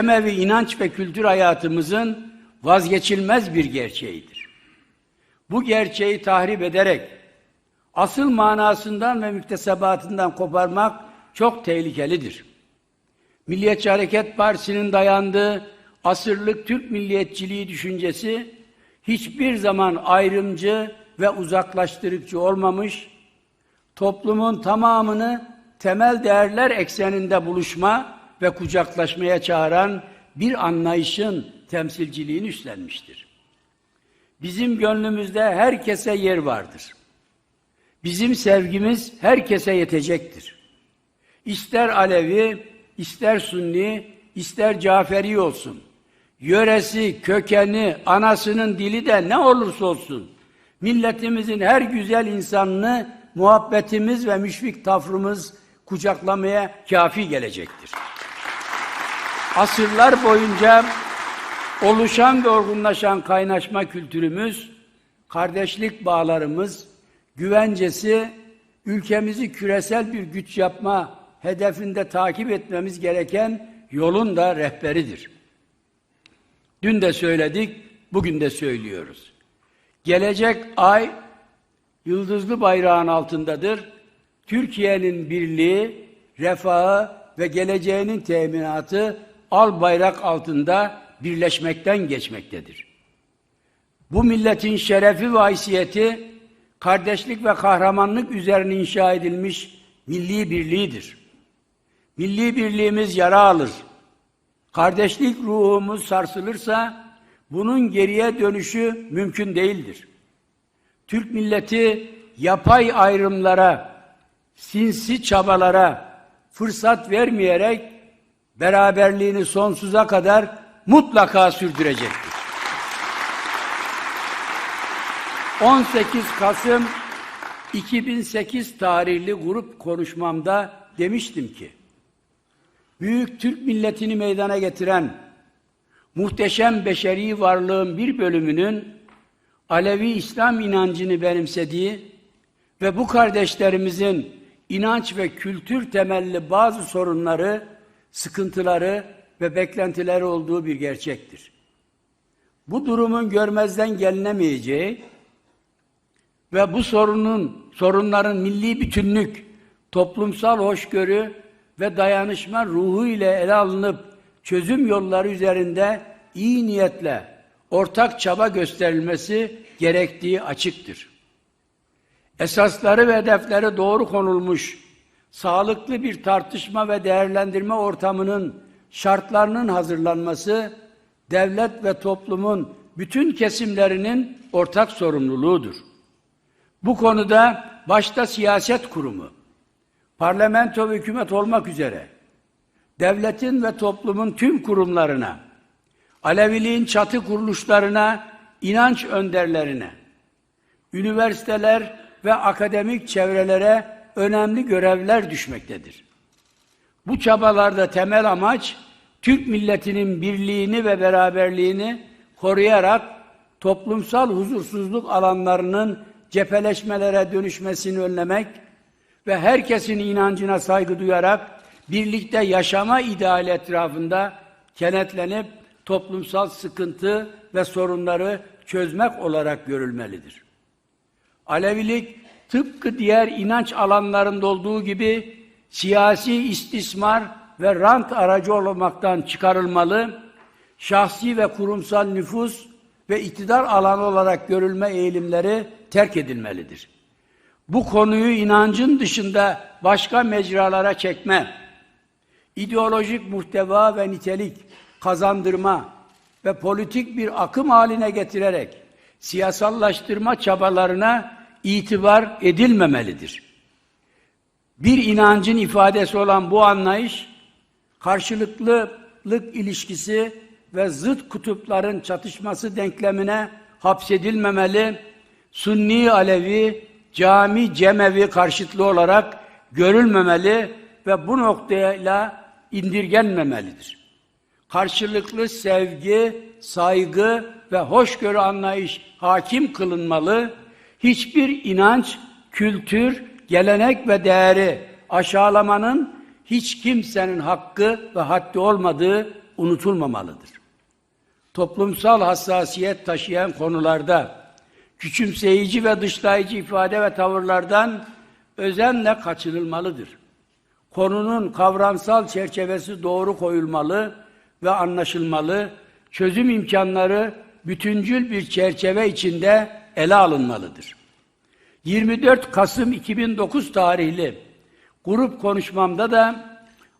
Emevi inanç ve kültür hayatımızın vazgeçilmez bir gerçeğidir. Bu gerçeği tahrip ederek asıl manasından ve müktesebatından koparmak çok tehlikelidir. Milliyetçi Hareket Partisi'nin dayandığı asırlık Türk milliyetçiliği düşüncesi hiçbir zaman ayrımcı ve uzaklaştırıcı olmamış, toplumun tamamını temel değerler ekseninde buluşma ve kucaklaşmaya çağıran bir anlayışın temsilciliğini üstlenmiştir. Bizim gönlümüzde herkese yer vardır. Bizim sevgimiz herkese yetecektir. İster Alevi, ister Sunni, ister Caferi olsun. Yöresi, kökeni, anasının dili de ne olursa olsun. Milletimizin her güzel insanını muhabbetimiz ve müşfik tafrımız kucaklamaya kafi gelecektir. Asırlar boyunca oluşan ve olgunlaşan kaynaşma kültürümüz, kardeşlik bağlarımız, güvencesi, ülkemizi küresel bir güç yapma hedefinde takip etmemiz gereken yolun da rehberidir. Dün de söyledik, bugün de söylüyoruz. Gelecek ay yıldızlı bayrağın altındadır. Türkiye'nin birliği, refahı ve geleceğinin teminatı al bayrak altında birleşmekten geçmektedir. Bu milletin şerefi ve haysiyeti kardeşlik ve kahramanlık üzerine inşa edilmiş milli birliğidir. Milli birliğimiz yara alır. Kardeşlik ruhumuz sarsılırsa bunun geriye dönüşü mümkün değildir. Türk milleti yapay ayrımlara, sinsi çabalara fırsat vermeyerek beraberliğini sonsuza kadar mutlaka sürdürecektir. 18 Kasım 2008 tarihli grup konuşmamda demiştim ki, büyük Türk milletini meydana getiren muhteşem beşeri varlığın bir bölümünün Alevi İslam inancını benimsediği ve bu kardeşlerimizin inanç ve kültür temelli bazı sorunları, sıkıntıları ve beklentileri olduğu bir gerçektir. Bu durumun görmezden gelinemeyeceği ve bu sorunun sorunların milli bütünlük, toplumsal hoşgörü ve dayanışma ruhu ile ele alınıp çözüm yolları üzerinde iyi niyetle ortak çaba gösterilmesi gerektiği açıktır. Esasları ve hedefleri doğru konulmuş, sağlıklı bir tartışma ve değerlendirme ortamının şartlarının hazırlanması, devlet ve toplumun bütün kesimlerinin ortak sorumluluğudur. Bu konuda başta siyaset kurumu, parlamento ve hükümet olmak üzere devletin ve toplumun tüm kurumlarına, Aleviliğin çatı kuruluşlarına, inanç önderlerine, üniversiteler ve akademik çevrelere önemli görevler düşmektedir. Bu çabalarda temel amaç Türk milletinin birliğini ve beraberliğini koruyarak toplumsal huzursuzluk alanlarının cepheleşmelere dönüşmesini önlemek ve herkesin inancına saygı duyarak birlikte yaşama ideali etrafında kenetlenip toplumsal sıkıntı ve sorunları çözmek olarak görülmelidir. Alevilik tıpkı diğer inanç alanlarında olduğu gibi siyasi istismar ve rant aracı olmaktan çıkarılmalı, şahsi ve kurumsal nüfus ve iktidar alanı olarak görülme eğilimleri terk edilmelidir. Bu konuyu inancın dışında başka mecralara çekme, ideolojik muhteva ve nitelik kazandırma ve politik bir akım haline getirerek siyasallaştırma çabalarına itibar edilmemelidir. Bir inancın ifadesi olan bu anlayış, karşılıklılık ilişkisi ve zıt kutupların çatışması denklemine hapsedilmemeli, Sunni Alevi, cami cemevi karşıtlığı olarak görülmemeli ve bu noktayla indirgenmemelidir. Karşılıklı sevgi, saygı ve hoşgörü anlayış hakim kılınmalı, hiçbir inanç, kültür, gelenek ve değeri aşağılamanın hiç kimsenin hakkı ve haddi olmadığı unutulmamalıdır. Toplumsal hassasiyet taşıyan konularda küçümseyici ve dışlayıcı ifade ve tavırlardan özenle kaçınılmalıdır. Konunun kavramsal çerçevesi doğru koyulmalı ve anlaşılmalı, çözüm imkanları bütüncül bir çerçeve içinde ele alınmalıdır. 24 Kasım 2009 tarihli grup konuşmamda da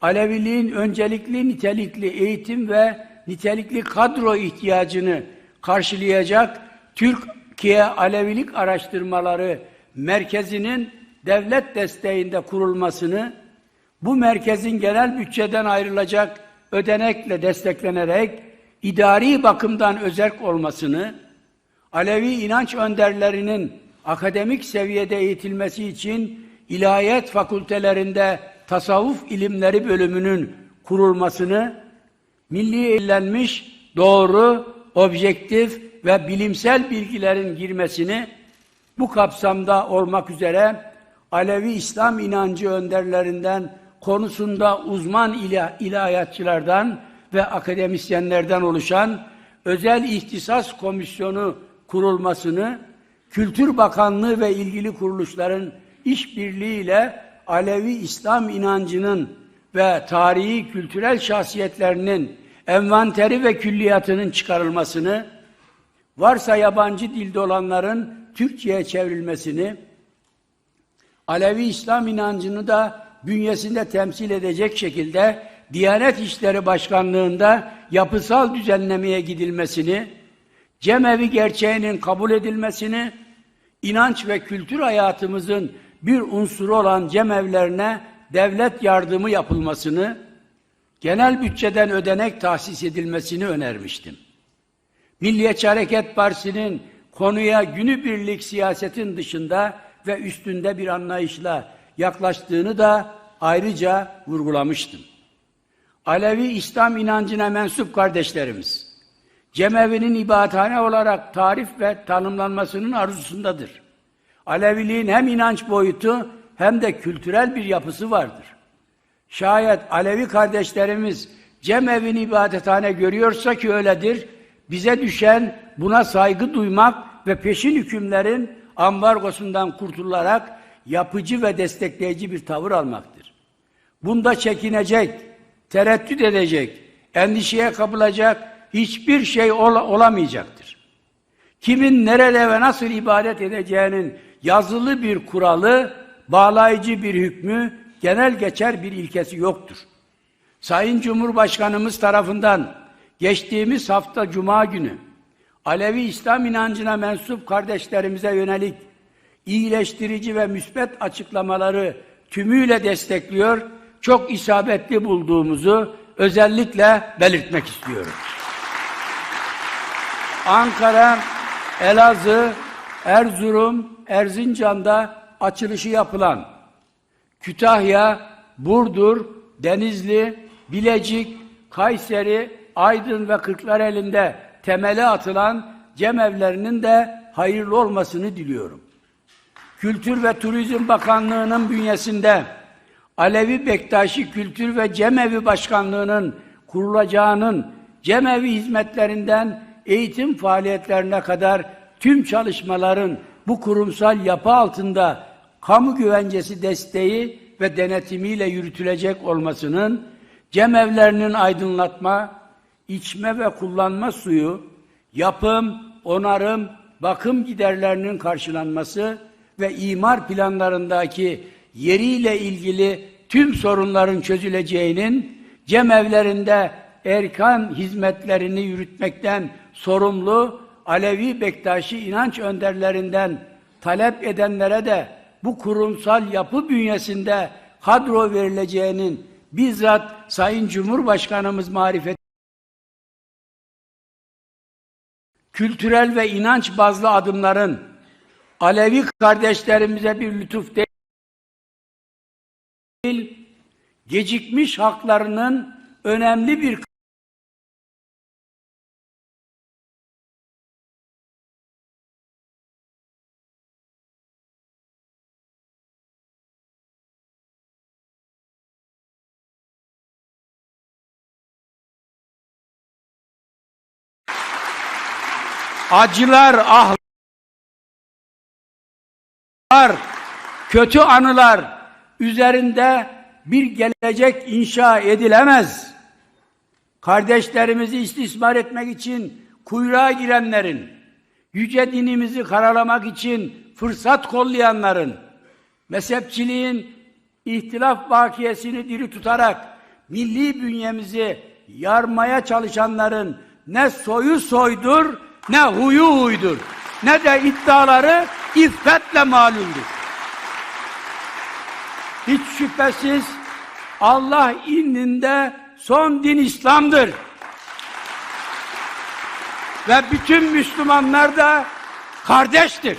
Aleviliğin öncelikli nitelikli eğitim ve nitelikli kadro ihtiyacını karşılayacak Türkiye Alevilik Araştırmaları Merkezi'nin devlet desteğinde kurulmasını, bu merkezin genel bütçeden ayrılacak ödenekle desteklenerek idari bakımdan özerk olmasını, Alevi inanç önderlerinin akademik seviyede eğitilmesi için ilahiyat fakültelerinde tasavvuf ilimleri bölümünün kurulmasını, milli eğlenmiş, doğru, objektif ve bilimsel bilgilerin girmesini bu kapsamda olmak üzere Alevi İslam inancı önderlerinden konusunda uzman ilah, ilahiyatçılardan ve akademisyenlerden oluşan özel ihtisas komisyonu kurulmasını Kültür Bakanlığı ve ilgili kuruluşların işbirliğiyle Alevi İslam inancının ve tarihi kültürel şahsiyetlerinin envanteri ve külliyatının çıkarılmasını, varsa yabancı dilde olanların Türkçe'ye çevrilmesini, Alevi İslam inancını da bünyesinde temsil edecek şekilde Diyanet İşleri Başkanlığı'nda yapısal düzenlemeye gidilmesini, cemevi gerçeğinin kabul edilmesini, inanç ve kültür hayatımızın bir unsuru olan cemevlerine devlet yardımı yapılmasını, genel bütçeden ödenek tahsis edilmesini önermiştim. Milliyetçi Hareket Partisi'nin konuya günübirlik siyasetin dışında ve üstünde bir anlayışla yaklaştığını da ayrıca vurgulamıştım. Alevi İslam inancına mensup kardeşlerimiz, cemevinin ibadethane olarak tarif ve tanımlanmasının arzusundadır. Aleviliğin hem inanç boyutu hem de kültürel bir yapısı vardır. Şayet Alevi kardeşlerimiz cemevini ibadethane görüyorsa ki öyledir, bize düşen buna saygı duymak ve peşin hükümlerin ambargosundan kurtularak yapıcı ve destekleyici bir tavır almaktır. Bunda çekinecek, tereddüt edecek, endişeye kapılacak hiçbir şey ol olamayacaktır. Kimin nerede ve nasıl ibadet edeceğinin yazılı bir kuralı, bağlayıcı bir hükmü, genel geçer bir ilkesi yoktur. Sayın Cumhurbaşkanımız tarafından geçtiğimiz hafta Cuma günü Alevi İslam inancına mensup kardeşlerimize yönelik iyileştirici ve müsbet açıklamaları tümüyle destekliyor, çok isabetli bulduğumuzu özellikle belirtmek istiyorum. Ankara, Elazığ, Erzurum, Erzincan'da açılışı yapılan Kütahya, Burdur, Denizli, Bilecik, Kayseri, Aydın ve Kırklareli'nde temeli atılan cemevlerinin de hayırlı olmasını diliyorum. Kültür ve Turizm Bakanlığı'nın bünyesinde Alevi Bektaşi Kültür ve Cemevi Başkanlığı'nın kurulacağının cemevi hizmetlerinden eğitim faaliyetlerine kadar tüm çalışmaların bu kurumsal yapı altında kamu güvencesi desteği ve denetimiyle yürütülecek olmasının cemevlerinin aydınlatma, içme ve kullanma suyu, yapım, onarım, bakım giderlerinin karşılanması ve imar planlarındaki yeriyle ilgili tüm sorunların çözüleceğinin cemevlerinde erkan hizmetlerini yürütmekten sorumlu Alevi Bektaşi inanç önderlerinden talep edenlere de bu kurumsal yapı bünyesinde kadro verileceğinin bizzat Sayın Cumhurbaşkanımız marifet kültürel ve inanç bazlı adımların Alevi kardeşlerimize bir lütuf değil, gecikmiş haklarının önemli bir acılar, ahlar, kötü anılar üzerinde bir gelecek inşa edilemez. Kardeşlerimizi istismar etmek için kuyruğa girenlerin, yüce dinimizi karalamak için fırsat kollayanların, mezhepçiliğin ihtilaf bakiyesini diri tutarak milli bünyemizi yarmaya çalışanların ne soyu soydur, ne huyu huydur, ne de iddiaları iffetle malumdur. Hiç şüphesiz Allah indinde son din İslam'dır. Ve bütün Müslümanlar da kardeştir.